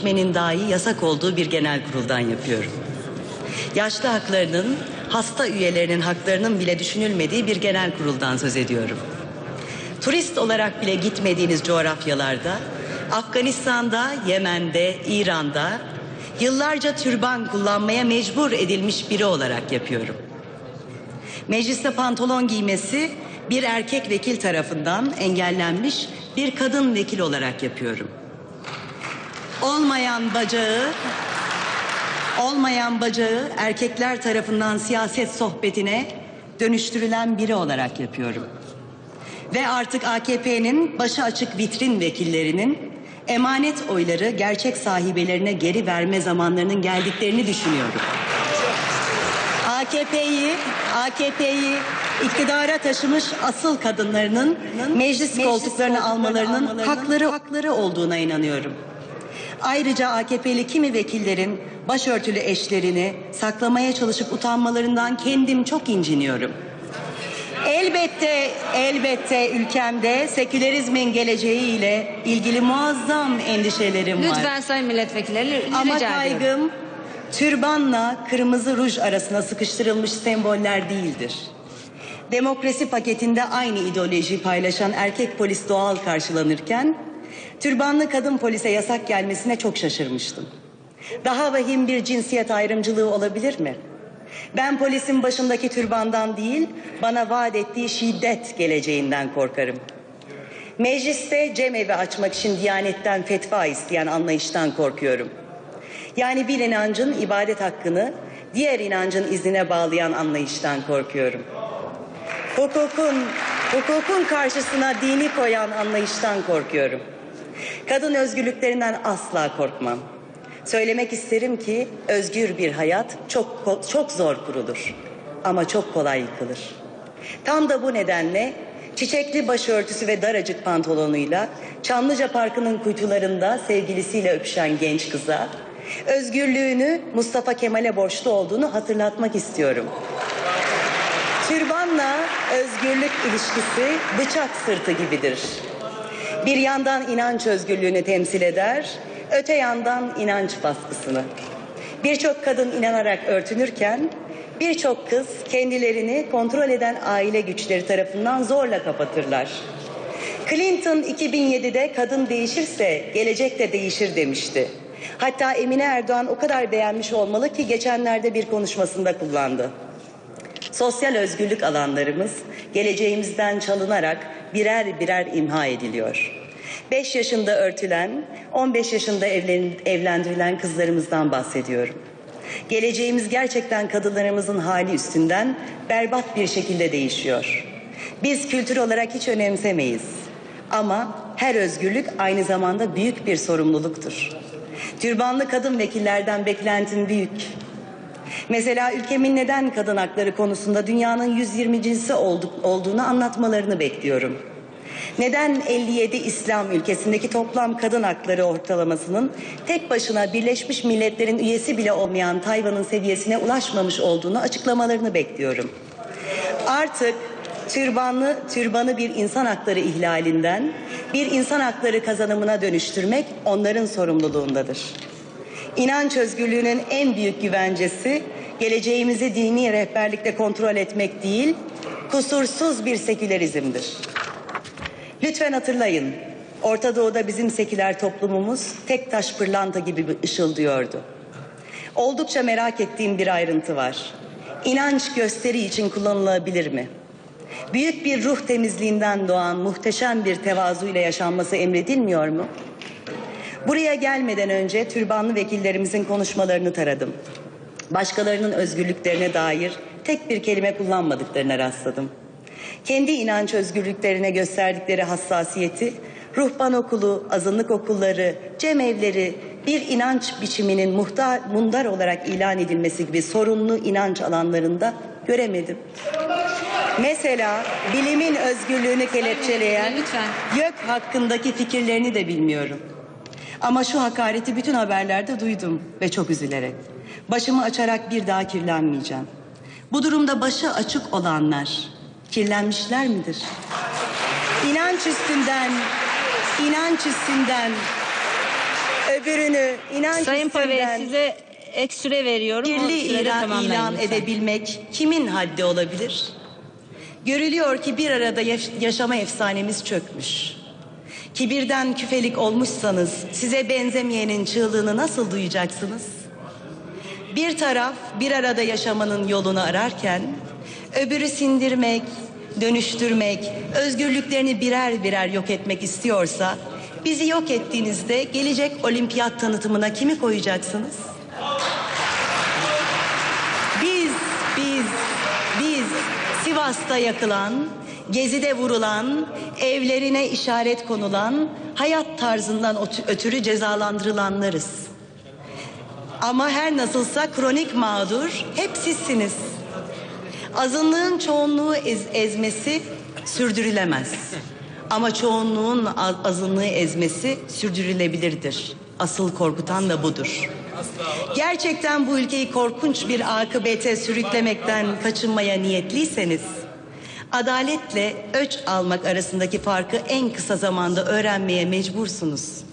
içmenin dahi yasak olduğu bir genel kuruldan yapıyorum. Yaşlı haklarının, hasta üyelerinin haklarının bile düşünülmediği bir genel kuruldan söz ediyorum. Turist olarak bile gitmediğiniz coğrafyalarda, Afganistan'da, Yemen'de, İran'da yıllarca türban kullanmaya mecbur edilmiş biri olarak yapıyorum. Mecliste pantolon giymesi bir erkek vekil tarafından engellenmiş bir kadın vekil olarak yapıyorum. Olmayan bacağı olmayan bacağı erkekler tarafından siyaset sohbetine dönüştürülen biri olarak yapıyorum. Ve artık AKP'nin başı açık vitrin vekillerinin emanet oyları gerçek sahibelerine geri verme zamanlarının geldiklerini düşünüyorum. AKP'yi AKP'yi iktidara taşımış asıl kadınlarının meclis, koltuklarını almalarının hakları hakları olduğuna inanıyorum. Ayrıca AKP'li kimi vekillerin başörtülü eşlerini saklamaya çalışıp utanmalarından kendim çok inciniyorum. Elbette, elbette ülkemde sekülerizmin geleceğiyle ilgili muazzam endişelerim var. Lütfen sayın milletvekilleri Ama rica ediyorum. kaygım türbanla kırmızı ruj arasına sıkıştırılmış semboller değildir. Demokrasi paketinde aynı ideolojiyi paylaşan erkek polis doğal karşılanırken türbanlı kadın polise yasak gelmesine çok şaşırmıştım. Daha vahim bir cinsiyet ayrımcılığı olabilir mi? Ben polisin başındaki türbandan değil, bana vaat ettiği şiddet geleceğinden korkarım. Mecliste cemevi açmak için Diyanet'ten fetva isteyen anlayıştan korkuyorum. Yani bir inancın ibadet hakkını diğer inancın iznine bağlayan anlayıştan korkuyorum. Hukukun, hukukun karşısına dini koyan anlayıştan korkuyorum. Kadın özgürlüklerinden asla korkmam. Söylemek isterim ki özgür bir hayat çok çok zor kurulur ama çok kolay yıkılır. Tam da bu nedenle çiçekli başörtüsü ve daracık pantolonuyla Çamlıca Parkı'nın kuytularında sevgilisiyle öpüşen genç kıza özgürlüğünü Mustafa Kemal'e borçlu olduğunu hatırlatmak istiyorum. Türbanla özgürlük ilişkisi bıçak sırtı gibidir. Bir yandan inanç özgürlüğünü temsil eder, öte yandan inanç baskısını. Birçok kadın inanarak örtünürken birçok kız kendilerini kontrol eden aile güçleri tarafından zorla kapatırlar. Clinton 2007'de kadın değişirse gelecek de değişir demişti. Hatta Emine Erdoğan o kadar beğenmiş olmalı ki geçenlerde bir konuşmasında kullandı. Sosyal özgürlük alanlarımız geleceğimizden çalınarak birer birer imha ediliyor. 5 yaşında örtülen, 15 yaşında evlen- evlendirilen kızlarımızdan bahsediyorum. Geleceğimiz gerçekten kadınlarımızın hali üstünden berbat bir şekilde değişiyor. Biz kültür olarak hiç önemsemeyiz. Ama her özgürlük aynı zamanda büyük bir sorumluluktur. Türbanlı kadın vekillerden beklentim büyük. Mesela ülkemin neden kadın hakları konusunda dünyanın 120.si olduk, olduğunu anlatmalarını bekliyorum. Neden 57 İslam ülkesindeki toplam kadın hakları ortalamasının tek başına Birleşmiş Milletler'in üyesi bile olmayan Tayvan'ın seviyesine ulaşmamış olduğunu açıklamalarını bekliyorum. Artık türbanlı türbanı bir insan hakları ihlalinden bir insan hakları kazanımına dönüştürmek onların sorumluluğundadır. İnanç özgürlüğünün en büyük güvencesi geleceğimizi dini rehberlikle kontrol etmek değil, kusursuz bir sekülerizmdir. Lütfen hatırlayın, Orta Doğu'da bizim seküler toplumumuz tek taş pırlanta gibi ışıldıyordu. Oldukça merak ettiğim bir ayrıntı var. İnanç gösteri için kullanılabilir mi? Büyük bir ruh temizliğinden doğan muhteşem bir tevazu ile yaşanması emredilmiyor mu? Buraya gelmeden önce türbanlı vekillerimizin konuşmalarını taradım. Başkalarının özgürlüklerine dair tek bir kelime kullanmadıklarına rastladım. Kendi inanç özgürlüklerine gösterdikleri hassasiyeti, ruhban okulu, azınlık okulları, cemevleri bir inanç biçiminin muhtar, mundar olarak ilan edilmesi gibi sorunlu inanç alanlarında göremedim. Mesela bilimin özgürlüğünü kelepçeleyen Lütfen. YÖK hakkındaki fikirlerini de bilmiyorum. Ama şu hakareti bütün haberlerde duydum ve çok üzülerek. Başımı açarak bir daha kirlenmeyeceğim. Bu durumda başı açık olanlar kirlenmişler midir? İnanç üstünden, inanç üstünden öbürünü inanç Sayın Pave üstünden size ek süre veriyorum. Sürede ilan, ilan edebilmek kimin haddi olabilir? Görülüyor ki bir arada yaş- yaşama efsanemiz çökmüş. Kibirden küfelik olmuşsanız size benzemeyenin çığlığını nasıl duyacaksınız? Bir taraf bir arada yaşamanın yolunu ararken öbürü sindirmek, dönüştürmek, özgürlüklerini birer birer yok etmek istiyorsa bizi yok ettiğinizde gelecek olimpiyat tanıtımına kimi koyacaksınız? Biz, biz, biz Sivas'ta yakılan, Gezi'de vurulan, evlerine işaret konulan, hayat tarzından ötü- ötürü cezalandırılanlarız. Ama her nasılsa kronik mağdur hep sizsiniz. Azınlığın çoğunluğu ez- ezmesi sürdürülemez. Ama çoğunluğun az- azınlığı ezmesi sürdürülebilirdir. Asıl korkutan da budur. Gerçekten bu ülkeyi korkunç bir akıbete sürüklemekten kaçınmaya niyetliyseniz adaletle öç almak arasındaki farkı en kısa zamanda öğrenmeye mecbursunuz.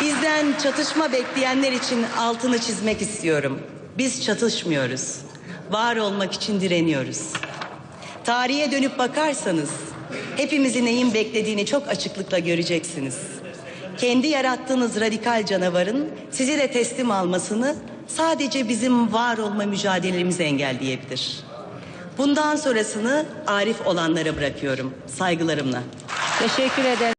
Bizden çatışma bekleyenler için altını çizmek istiyorum. Biz çatışmıyoruz. Var olmak için direniyoruz. Tarihe dönüp bakarsanız hepimizin neyin beklediğini çok açıklıkla göreceksiniz. Kendi yarattığınız radikal canavarın sizi de teslim almasını sadece bizim var olma mücadelemiz engelleyebilir. Bundan sonrasını arif olanlara bırakıyorum saygılarımla. Teşekkür ederim.